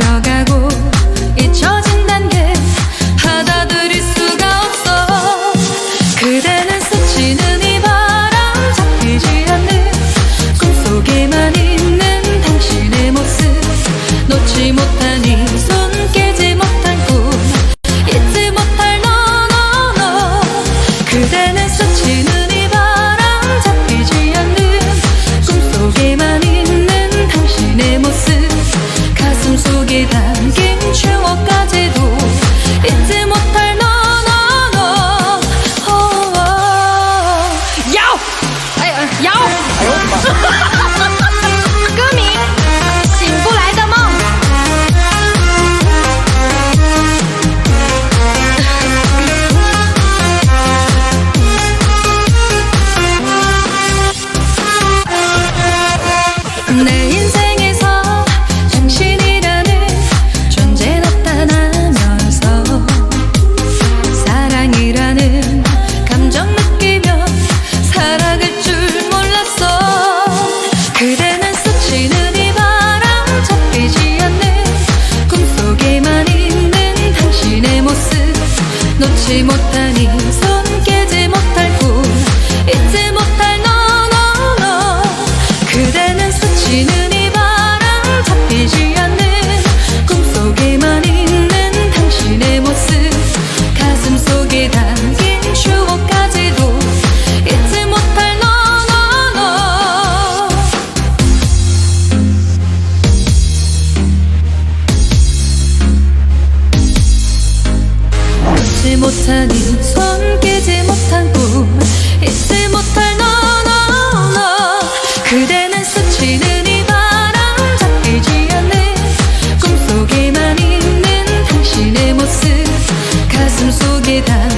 가고 잊혀진 단계 받아들일 수가 없어. 그대는 스치는 이 바람 잡히지 않는 꿈속에만 있는 당신의 모습. 놓지 못하니 손 깨지 못한 꿈. 잊지 못할 너너너. 그대는 스치는 바람 잡히지 않는 꿈속에만 속에 담 놓지 못하니 손 깨지 못할 꿈 잊지 못할 너너너. 그대는 스치는 못하니 손 깨지 못한 꿈. 잊지 못할 너 너 너. 그대는 스치는 이 바람 잡히지 않는 꿈속에만 있는 당신의 모습. 가슴 속에 담